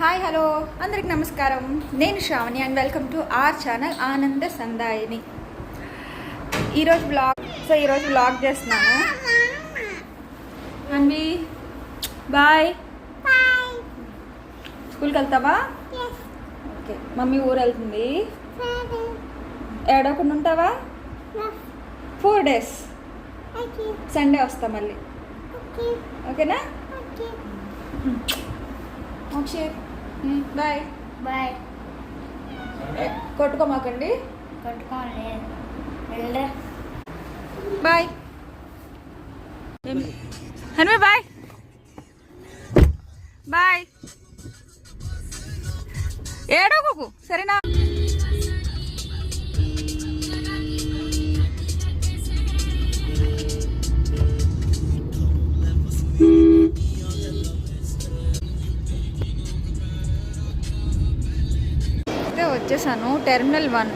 Hi hello అందరికి నమస్కారం. నేను Sravani and welcome to our channel Ananda Sandayini ఈరోజు బ్లాగ్ సో ఈరోజు బ్లాగ్ చేస్తున్నాను. అన్వి బాయ్ స్కూల్కి వెళ్తావా? ఓకే మమ్మీ ఊరు వెళ్తుంది. ఏడవకుండా ఉంటావా? ఫోర్ డేస్ సండే వస్తా మళ్ళీ. ఓకేనా ఓకే బాయ్. బాయ్. కొట్టుకోమాకండి. కొట్టుకోలేదు. బాయ్. హనుమే బాయ్. బాయ్. ఏడోకు సరేనా? Terminal one.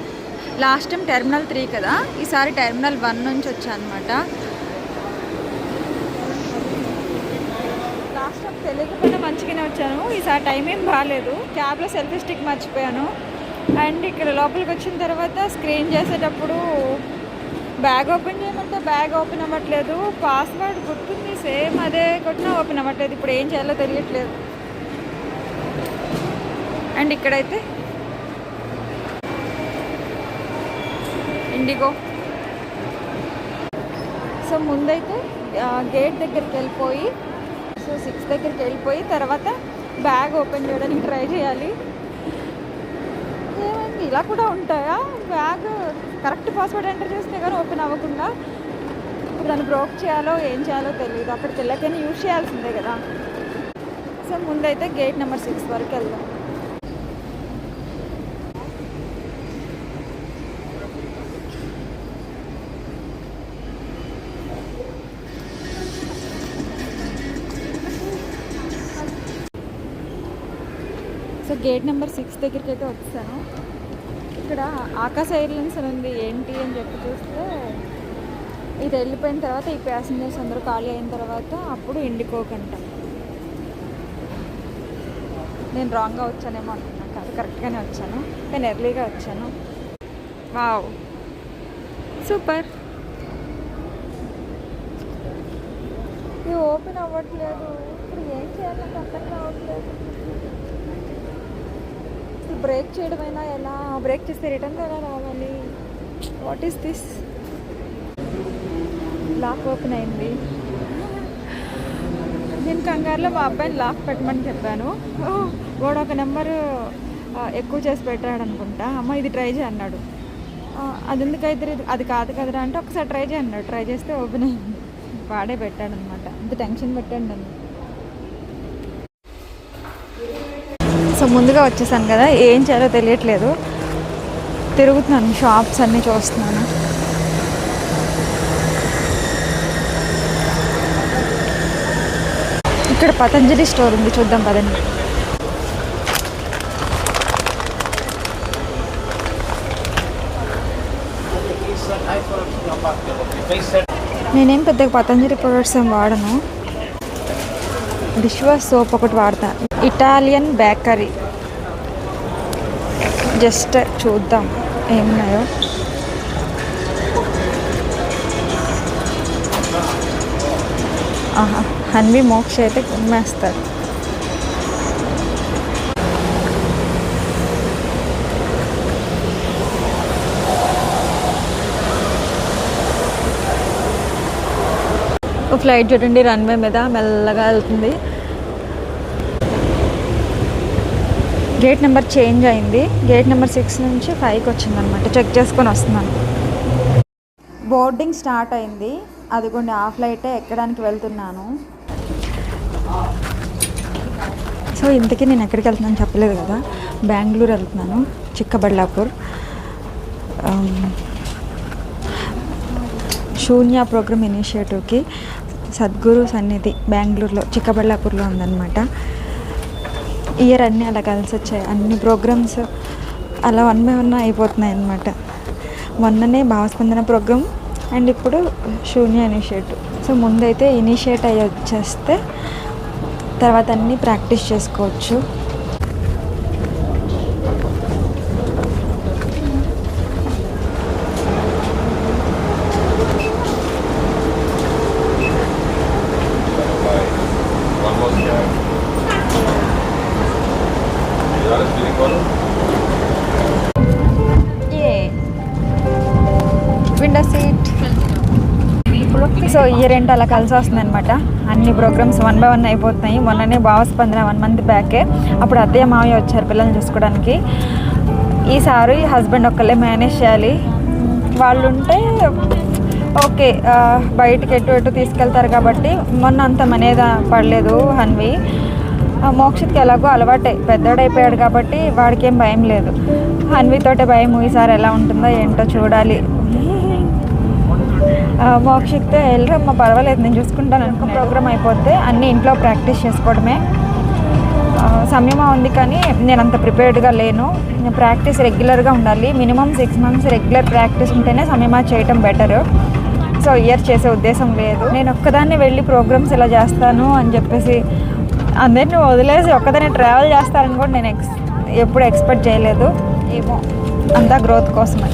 Last time terminal three కదా? ఈసారి టెర్మినల్ వన్ నుంచి వచ్చాను అనమాట లాస్ట్ టైం తెలియకపోయినా మంచిగానే వచ్చాను. ఈసారి టైం ఏం బాగాలేదు క్యాబ్లో సెల్ఫీ స్టిక్ మర్చిపోయాను. అండ్ ఇక్కడ లోపలికి వచ్చిన తర్వాత స్క్రీన్ చేసేటప్పుడు బ్యాగ్ ఓపెన్ చేయమంటే బ్యాగ్ ఓపెన్ అవ్వట్లేదు. పాస్వర్డ్ గుర్తుంది సేమ్ అదే కొట్టినా ఓపెన్ అవ్వట్లేదు. ఇప్పుడు ఏం చేయాలో తెలియట్లేదు. అండ్ ఇక్కడైతే ఇండిగో. సో ముందైతే గేట్ దగ్గరికి వెళ్ళిపోయి సో సిక్స్ దగ్గరికి వెళ్ళిపోయి తర్వాత బ్యాగ్ ఓపెన్ చేయడానికి ట్రై చేయాలి. ఏమైంది? ఇలా కూడా ఉంటాయా? బ్యాగ్ కరెక్ట్ పాస్వర్డ్ ఎంటర్ చేస్తే కానీ ఓపెన్ అవ్వకుండా ఇప్పుడు దాన్ని బ్రోక్ చేయాలో ఏం చేయాలో తెలియదు అక్కడికి వెళ్ళకైనా యూజ్ చేయాల్సిందే కదా. సో ముందైతే గేట్ నెంబర్ సిక్స్ వరకు వెళ్దాం. సో గేట్ నెంబర్ సిక్స్ దగ్గరికి అయితే వచ్చాను. ఇక్కడ ఆకాశ ఎయిర్లైన్స్ అని ఉంది ఏంటి అని చెప్పి చూస్తే ఇది వెళ్ళిపోయిన తర్వాత ఈ ప్యాసింజర్స్ అందరూ ఖాళీ అయిన తర్వాత అప్పుడు ఇండికోకంట నేను రాంగ్గా వచ్చానేమో అనుకున్నాను కాదు కరెక్ట్గానే వచ్చాను. నేను ఎర్లీగా వచ్చాను. వావ్ సూపర్ ఇది ఓపెన్ అవ్వట్లేదు. ఇప్పుడు ఏం చేయాలి నాకు అర్థం కావట్లేదు. అసలు బ్రేక్ చేయడమైనా ఎలా? బ్రేక్ చేస్తే రిటర్న్ ఎలా రావాలి. What is this lock open అయింది. నేను కంగారులో మా అబ్బాయిని లాక్ పెట్టమని చెప్పాను. వాడు ఒక నెంబర్ ఎక్కువ చేసి పెట్టాడు అనుకుంటా. అమ్మ ఇది ట్రై చేయి అన్నాడు. అది ఎందుకైతే అది కాదు కదరా అంటే ఒకసారి ట్రై చేయి అన్నాడు. ట్రై చేస్తే ఓపెన్ అయింది. వాడే పెట్టాడు అనమాట ఇంత టెన్షన్ పెట్టాడు నన్ను. సో ముందుగా వచ్చేసాను కదా ఏం చేయాలో తెలియట్లేదు. తిరుగుతున్నాను షాప్స్ అన్నీ చూస్తున్నాను. ఇక్కడ పతంజలి స్టోర్ ఉంది చూద్దాం పదండి. నేనేం పెద్దగా పతంజలి ప్రొడక్ట్స్ ఏం వాడను. డిష్ వాష్ సోప్ ఒకటి వాడతాను ఇటాలియన్ బేకరీ. జస్ట్ చూద్దాం ఏమున్నాయో. ఆహా హన్వి మోక్ష అయితే కుమ్మేస్తారు. ఫ్లైట్ చూడండి రన్వే మీద మెల్లగా వెళ్తుంది. గేట్ నెంబర్ చేంజ్ అయింది. గేట్ నెంబర్ సిక్స్ నుంచి ఫైవ్కి వచ్చిందనమాట చెక్ చేసుకొని వస్తున్నాను. బోర్డింగ్ స్టార్ట్ అయింది. అదిగోండి ఆ ఫ్లైటే ఎక్కడానికి వెళ్తున్నాను. సో ఇంతకీ నేను ఎక్కడికి వెళ్తున్నాను చెప్పలేదు కదా. బెంగళూరు వెళ్తున్నాను చిక్కబళ్ళాపూర్. శూన్య ప్రోగ్రామ్ ఇనిషియేటివ్కి సద్గురు సన్నిధి బెంగళూరులో చిక్కబళ్ళాపూర్లో ఉందన్నమాట. ఇయర్ అన్నీ అలా కలిసి వచ్చాయి. అన్ని ప్రోగ్రామ్స్ అలా వన్ బై వన్ అయిపోతున్నాయి అన్నమాట. మొన్ననే భావస్పందన ప్రోగ్రామ్ అండ్ ఇప్పుడు శూన్య ఇనిషియేటివ్. సో ముందైతే ఇనిషియేట్ అయ్యి వచ్చేస్తే తర్వాత అన్నీ ప్రాక్టీస్ చేసుకోవచ్చు. ఇయర్ ఏంటో అలా కలిసి వస్తుంది అనమాట అన్ని ప్రోగ్రామ్స్ వన్ బై వన్ అయిపోతున్నాయి. మొన్ననే భావస్పందన వన్ మంత్ బ్యాకే అప్పుడు అత్తయ్య మామయ్య వచ్చారు పిల్లల్ని చూసుకోవడానికి. ఈసారి హస్బెండ్ ఒక్కళ్ళే మేనేజ్ చేయాలి. వాళ్ళు ఉంటే ఓకే బయటికి ఎటు ఎటు తీసుకెళ్తారు కాబట్టి మొన్న అంత మనేదా పడలేదు హన్వి. మోక్షిత్కి ఎలాగో అలవాటే. పెద్దోడైపోయాడు కాబట్టి వాడికి ఏం భయం లేదు. హన్వితోటే భయం ఈసారి ఎలా ఉంటుందో ఏంటో చూడాలి. ఆ, వెళ్ళరమ్మా పర్వాలేదు నేను చూసుకుంటాను అనుకో ప్రోగ్రామ్ అయిపోతే అన్నీ ఇంట్లో ప్రాక్టీస్ చేసుకోవడమే. ఆ, సమయమా ఉంది కానీ నేను అంత ప్రిపేర్డ్గా లేను. ప్రాక్టీస్ రెగ్యులర్గా ఉండాలి. Minimum six months regular practice ఉంటేనే సమయమా చేయటం బెటర్ సో ఇయర్ చేసే ఉద్దేశం లేదు. నేను ఒక్కదాన్ని వెళ్ళి ప్రోగ్రామ్స్ ఇలా చేస్తాను అని చెప్పేసి అందరిని వదిలేసి ఒక్కదాన్ని ట్రావెల్ చేస్తారని కూడా నేను ఎక్స్ ఎప్పుడు ఎక్స్పెక్ట్ చేయలేదు. ఏమో అంతా గ్రోత్ కోసమే.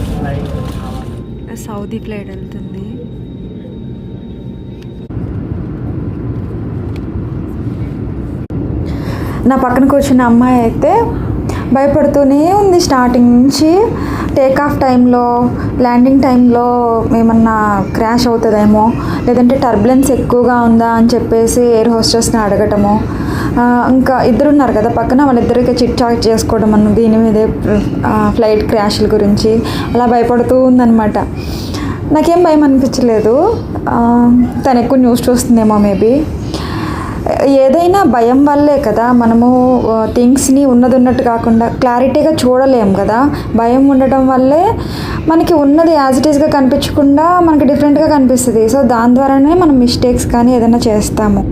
సౌదీ ఫ్లైట్ వెళ్తుంది. నా పక్కన కూర్చున్న అమ్మాయి అయితే భయపడుతూనే ఉంది స్టార్టింగ్ నుంచి. టేక్ ఆఫ్ టైంలో ల్యాండింగ్ టైంలో ఏమన్నా క్రాష్ అవుతుందేమో లేదంటే టర్బులెన్స్ ఎక్కువగా ఉందా అని చెప్పేసి ఎయిర్ హోస్టెస్ని అడగటము. ఇంకా ఇద్దరు ఉన్నారు కదా పక్కన వాళ్ళిద్దరికి చిట్ చాట్ చేసుకోవడం అన్న దీని మీదే ఫ్లైట్ క్రాష్ల గురించి. అలా భయపడుతూ ఉందన్నమాట. నాకేం భయం అనిపించలేదు. తను ఎక్కువ న్యూస్ చూస్తుందేమో మేబీ ఏదైనా భయం వల్లే కదా మనము థింగ్స్ని ఉన్నది ఉన్నట్టు కాకుండా క్లారిటీగా చూడలేం కదా. భయం ఉండటం వల్లే మనకి ఉన్నది యాజ్ ఇట్ ఈస్గా కనిపించకుండా మనకి డిఫరెంట్గా కనిపిస్తుంది. సో దాని ద్వారానే మనం మిస్టేక్స్ కానీ ఏదైనా చేస్తాము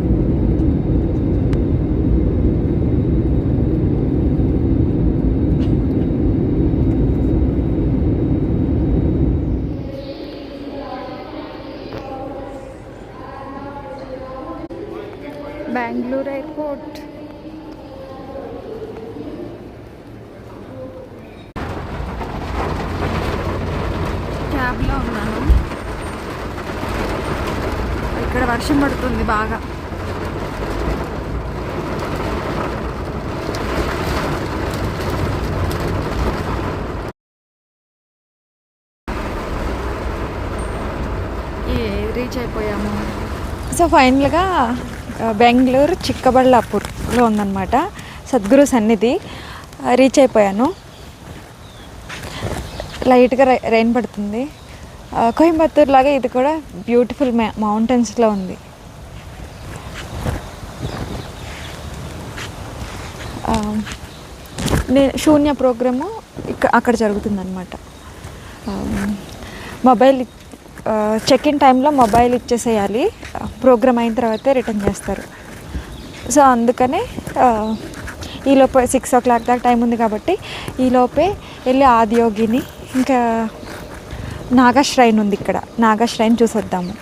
బెంగళూరు ఎయిర్పోర్ట్ క్యాబ్లో ఉన్నాను. ఇక్కడ వర్షం పడుతుంది బాగా. రీచ్ అయిపోయాము. సో ఫైనల్గా బెంగళూరు చిక్కబళ్ళాపూర్లో ఉందన్నమాట. సద్గురు సన్నిధి రీచ్ అయిపోయాను. లైట్గా రై రైన్ పడుతుంది. కోయంబత్తూర్ లాగా ఇది కూడా బ్యూటిఫుల్ మే మౌంటైన్స్లో ఉంది. నేను నే శూన్య ప్రోగ్రాము ఇక్కడ అక్కడ జరుగుతుందనమాట మొబైల్ చెక్ ఇన్ టైంలో మొబైల్ ఇచ్చేసేయాలి. ప్రోగ్రామ్ అయిన తర్వాతే రిటర్న్ చేస్తారు. సో అందుకనే ఈలోపే సిక్స్ ఓ క్లాక్ దాకా టైం ఉంది కాబట్టి ఈలోపే వెళ్ళి ఆదియోగిని ఇంకా నాగా శ్రైన్ ఉంది ఇక్కడ. నాగా శ్రైన్ చూసొద్దాము.